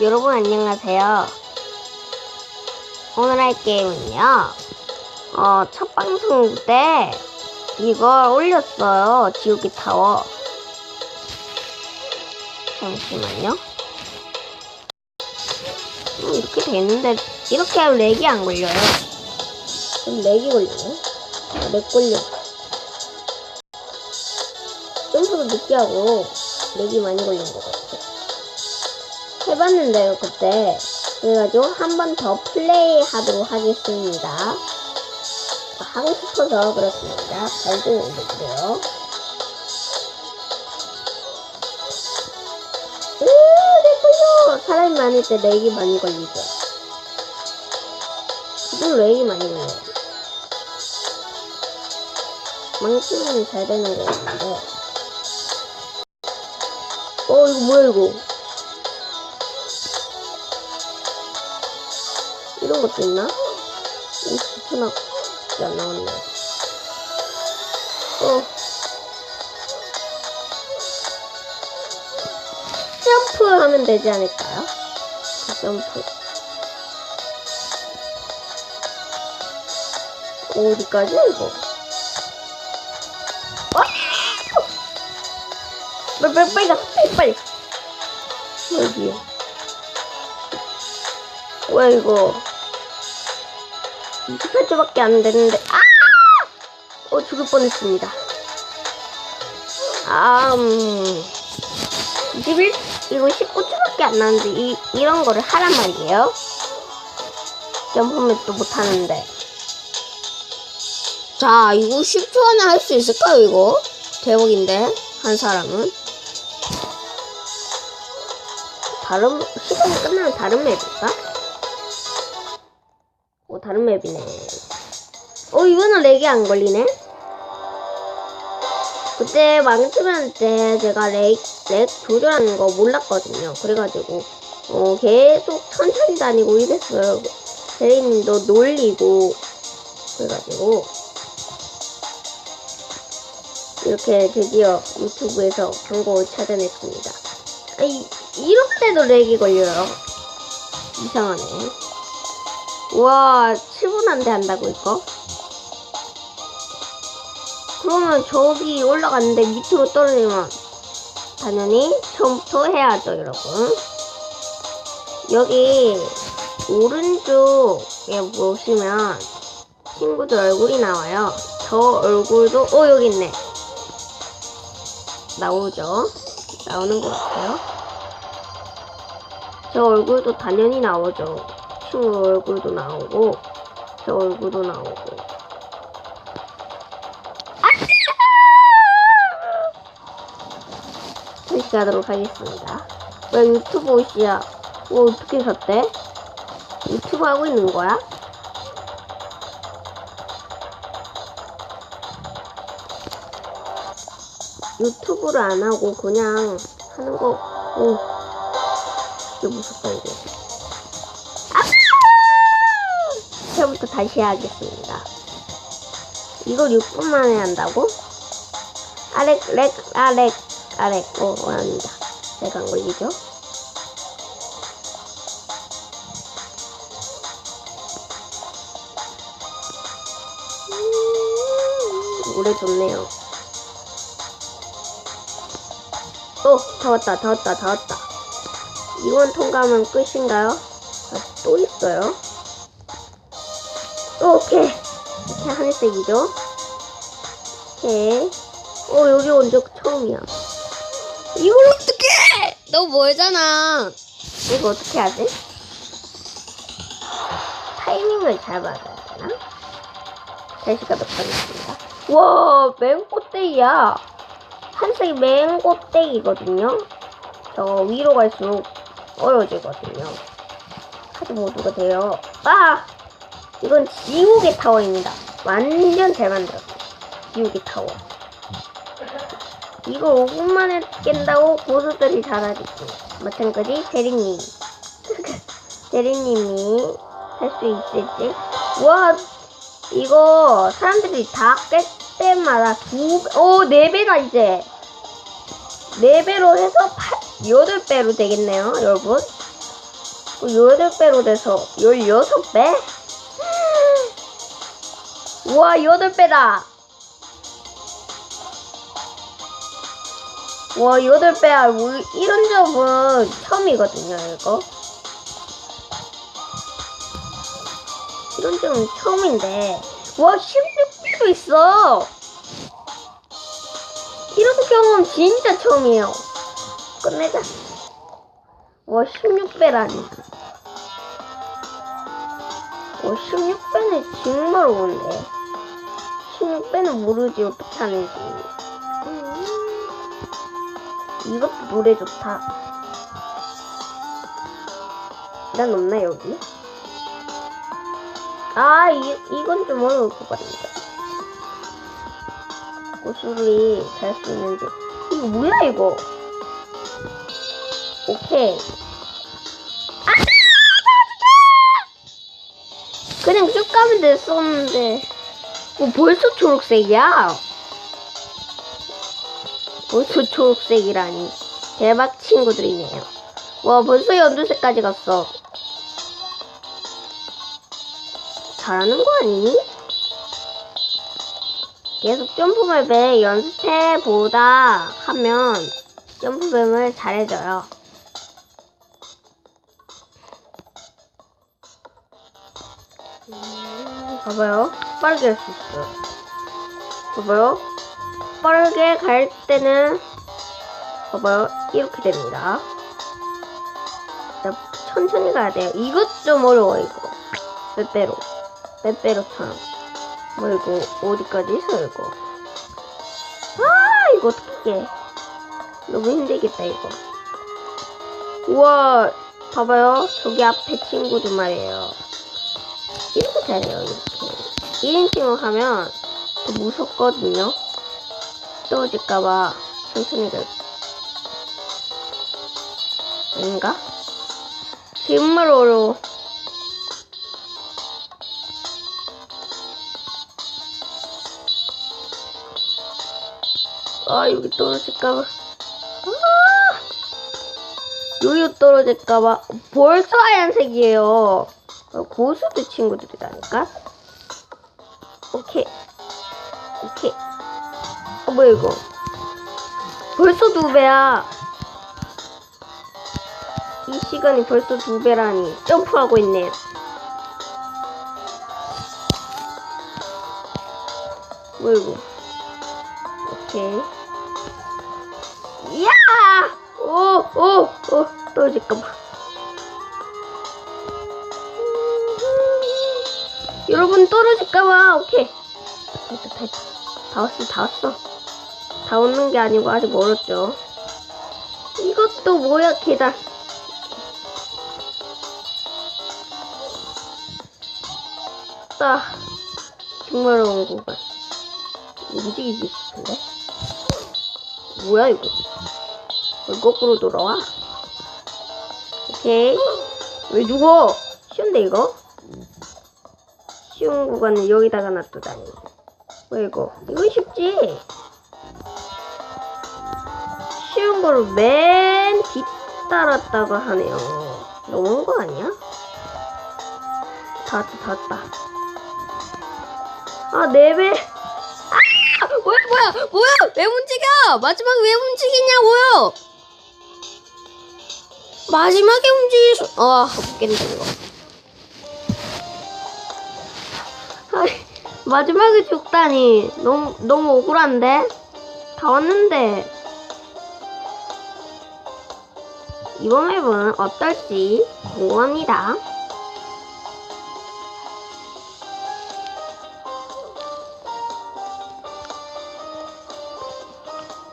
여러분 안녕하세요. 오늘 할 게임은요. 어, 첫 방송 때 이걸 올렸어요. 지우개 타워. 잠시만요. 음, 이렇게 되는데 이렇게 하면 렉이 안 걸려요. 좀 렉이 걸리네. 아, 렉 걸려. 점프도 늦게 하고 렉이 많이 걸린 것 같아. 해봤는데요, 그때. 그래가지고 한 번 더 플레이 하도록 하겠습니다. 하고 싶어서 그렇습니다. 발도 올려주세요. 으, 렉 걸려! 사람이 많을 때 렉이 많이 걸리죠. 지금 렉이 많이 걸려요. 망치면 잘 되는 거였는데. 어, 이거 뭐야, 이거? 이런 것도 있나? 50초나밖에 안 나왔네. 어. 점프 하면 되지 않을까요? 그 점프. 어디까지 이거? 어? 빨리 빨리 빨리 가 빨리 빨리 여기 왜 이거 28초밖에 안 됐는데 아! 어 죽을 뻔했습니다 아 음... 21 이거 19초밖에 안 나는데 이, 이런 거를 하란 말이에요 점프맵도 못하는데 자 이거 10초 안에 할 수 있을까요 이거? 대박인데 한 사람은 다른 시간이 끝나면 다른 맵일까? 어 다른 맵이네. 어 이거는 렉이 안 걸리네. 그때 망치면 때 제가 렉, 렉 조절하는 거 몰랐거든요. 그래가지고 어 계속 천천히 다니고 이랬어요. 대리님도 놀리고 그래가지고 이렇게 드디어 유튜브에서 광고를 찾아냈습니다. 아니, 이럴 때도 렉이 걸려요. 이상하네. 우와, 7분 안돼 한다고, 이거? 그러면 저기 올라갔는데 밑으로 떨어지면 당연히 처음부터 해야죠, 여러분. 여기 오른쪽에 보시면 친구들 얼굴이 나와요. 저 얼굴도, 어, 여기 있네. 나오죠? 나오는 것 같아요. 저 얼굴도 당연히 나오죠. 친구 얼굴도 나오고, 저 얼굴도 나오고. 다시 하도록 하겠습니다. 왜 유튜브 옷이야? 뭐 어떻게 샀대? 유튜브 하고 있는 거야? 유튜브를 안 하고 그냥 하는 거, 오, 이게 무섭다, 이게. 처음부터 다시 하겠습니다. 이걸 6분 만에 한다고? 아렉, 렉, 아렉, 아렉, 어, 아닙니다. 내가 안 걸리죠? 음, 노래 좋네요. 어, 다 왔다, 다 왔다, 다 왔다. 이번 통과하면 끝인가요? 아, 또 있어요. 어, 오케이. 이렇게 하늘색이죠? 오케이. 어, 여기 언제 처음이야. 이걸 어떻게 너무 멀잖아. 이거 어떻게 하지? 타이밍을 잘 맞아야 되나? 다시 가도록 하겠습니다. 와, 맨 꼭대기야. 한색이 맨 꼭대기거든요. 저 위로 갈수록 어려워지거든요. 카드 모드가 돼요. 아! 이건 지옥의 타워입니다. 완전 잘 만들었어요. 지옥의 타워. 이거 5분 만에 깬다고 고수들이 잘하겠지. 마찬가지 대리님. 대리님이 할 수 있을지. 와, 이거 사람들이 다 깰 때마다 두, 배- 오, 네 배가 이제. 네 배로 해서 팔, 여덟 배로 되겠네요, 여러분. 8배로 돼서 16배? 우와 8배다. 와 8배야. 우리 이런 적은 처음이거든요 이거. 이런 적은 처음인데. 와 16배도 있어. 이런 경험 진짜 처음이에요. 끝내자. 와 16배라니. 와 16배는 정말 어려운데 16배는 모르지 어떻게 하는지 음. 이것도 노래 좋다. 난 없나 여기? 아 이, 이건 좀 어려울 것 같은데. 고수를 잘수 있는지. 이거 뭐야 이거? 오케이. 그냥 쭉 가면 됐었는데 뭐 벌써 초록색이야? 벌써 초록색이라니. 대박 친구들이네요. 와 벌써 연두색까지 갔어. 잘하는 거 아니니? 계속 점프맵에 연습해보다 하면 점프맵을 잘해져요. 음, 봐봐요. 빠르게 할 수 있어요. 봐봐요. 빠르게 갈 때는 봐봐요. 이렇게 됩니다. 자, 천천히 가야 돼요. 이것 좀 어려워 이거. 빼빼로. 빼빼로처럼. 뭐 이거 어디까지 있어 이거. 아 이거 어떡해. 너무 힘들겠다 이거. 우와 봐봐요. 저기 앞에 친구들 말이에요. 이렇게 잘해요, 이렇게. 1인칭으로 하면 더 무섭거든요. 떨어질까봐 천천히 갈. 아닌가? 정말 어려워. 아, 여기 떨어질까봐. 아! 여기 떨어질까봐. 벌써 하얀색이에요. 어, 고수들 친구들이라니까. 오케이. 오케이. 어, 뭐야, 이거. 벌써 두 배야. 이 시간이 벌써 두 배라니. 점프하고 있네. 뭐야, 이거. 오케이. 이야! 오, 오, 오, 떨어질까봐. 여러분 떨어질까봐 오케이. 됐다 됐다 다 왔어 다 왔어. 다 오는 게 아니고 아직 멀었죠. 이것도 뭐야 계단. 아 정말 어려운 구간 움직이기 싶은데? 뭐야 이거? 왜 거꾸로 돌아와? 오케이. 왜 죽어 쉬운데 이거 쉬운 구간을 여기다가 놔두다니. 왜 이거? 이건 쉽지? 쉬운 거를 맨 뒤따랐다고 하네요. 너무한 거 아니야? 다 왔다, 다 왔다. 아, 네 배. 아! 뭐야, 뭐야, 뭐야! 왜 움직여! 마지막에 왜 움직이냐고요! 마지막에 움직일 수, 아, 없겠네, 이거. 마지막에 죽다니 너무 너무 억울한데 다 왔는데 이번 맵은 어떨지 궁금합니다.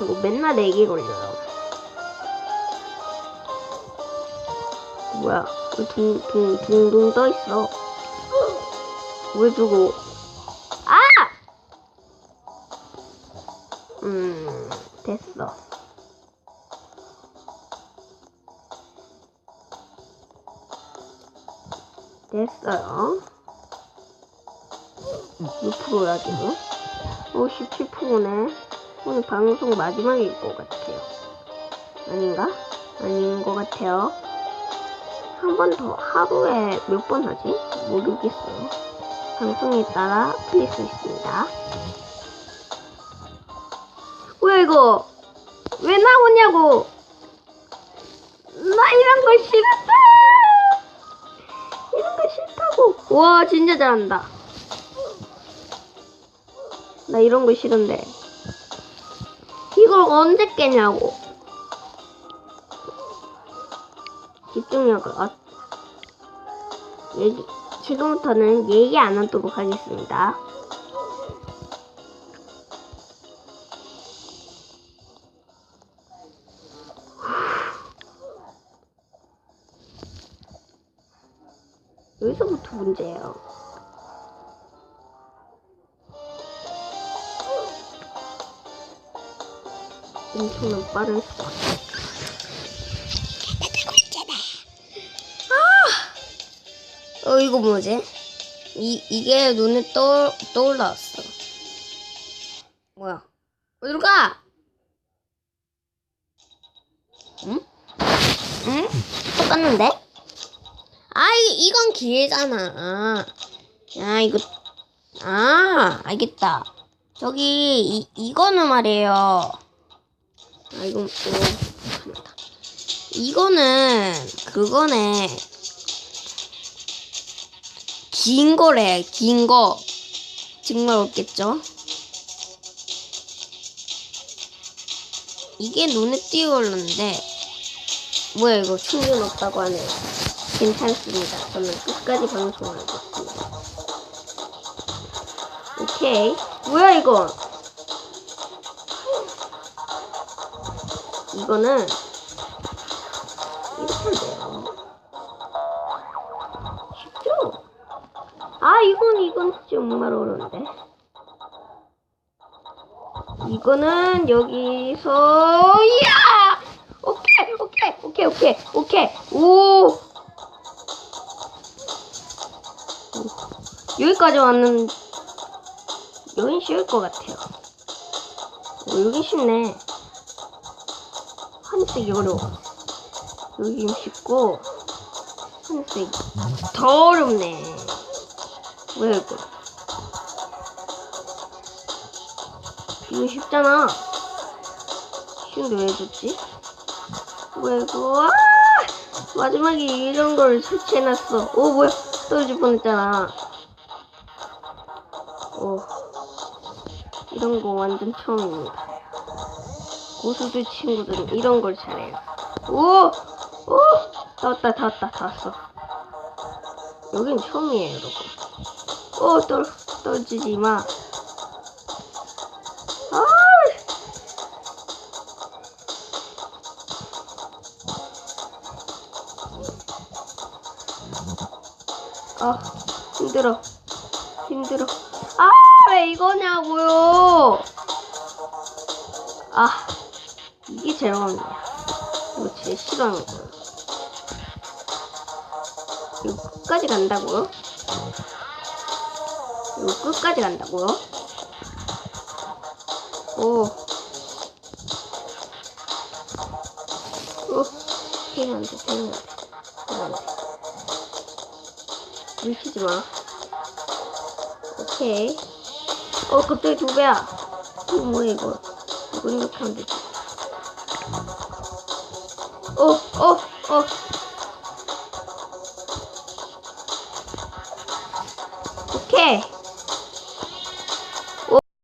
이거 맨날 내기 걸려요. 뭐야? 왜 둥, 둥, 둥둥 떠 있어. 왜 두고? 됐어. 됐어요. 몇 프로야, 지금? 오, 17%네. 오늘 방송 마지막일 것 같아요. 아닌가? 아닌 것 같아요. 한 번 더 하루에 몇 번 하지? 모르겠어요. 방송에 따라 틀릴 수 있습니다. 뭐야 이거? 왜 나오냐고? 나 이런 거 싫었다. 이런 거 싫다고. 와 진짜 잘한다. 나 이런 거 싫은데. 이걸 언제 깨냐고. 집중력을 어, 얘기 지금부터는 얘기 안 하도록 하겠습니다. 여기서부터 문제예요. 엄청난 빠른 수박. 어 이거 뭐지? 이 이게 눈에 떠 떠올랐어. 뭐야? 어디로 가? 응? 응? 똑같는데? 아이 이건 기회잖아. 야 이거 아 알겠다. 저기 이 이거는 말이에요. 아 어, 잠깐만. 이거는 그거네. 긴 거래, 긴 거. 정말 없겠죠? 이게 눈에 띄어오르는데, 뭐야, 이거 충전 없다고 하네요. 괜찮습니다. 저는 끝까지 방송을 하겠습니다. 오케이. 뭐야, 이거? 이거는, 이렇게 돼요. 쉽죠? 아 이건 이건 정말 어려운데 이거는 여기서 야 오케이 오케이 오케이 오케이 오케이 오 여기까지 왔는 여긴 쉬울 것 같아요. 오, 여기 쉽네. 하늘색이 어려워. 여기 쉽고 하늘색이 더 어렵네. 뭐야 이거? 이거 쉽잖아. 쉬운데 왜 줬지? 뭐야 이거? 아! 마지막에 이런 걸 설치해놨어. 오 뭐야? 떨어질 뻔했잖아 오 이런 거 완전 처음입니다 고수들 친구들은 이런 걸 잘해요 오! 오! 다 왔다 다 왔다 다 왔어 여긴 처음이에요 여러분 오, 떨, 떨어지지 마. 아! 아, 힘들어. 힘들어. 아, 왜 이거냐고요. 아, 이게 제일 어렵네요. 이거 제일 싫어하는 거예요. 이거 끝까지 간다고요? 이거 끝까지 간다고요? 오. 오. 피면 안 돼, 피면 안 돼. 피면 안 돼. 밀치지 마. 오케이. 어, 갑자기 두 배야. 뭐야, 이거. 이거 이렇게 하면 되지. 어, 어, 어.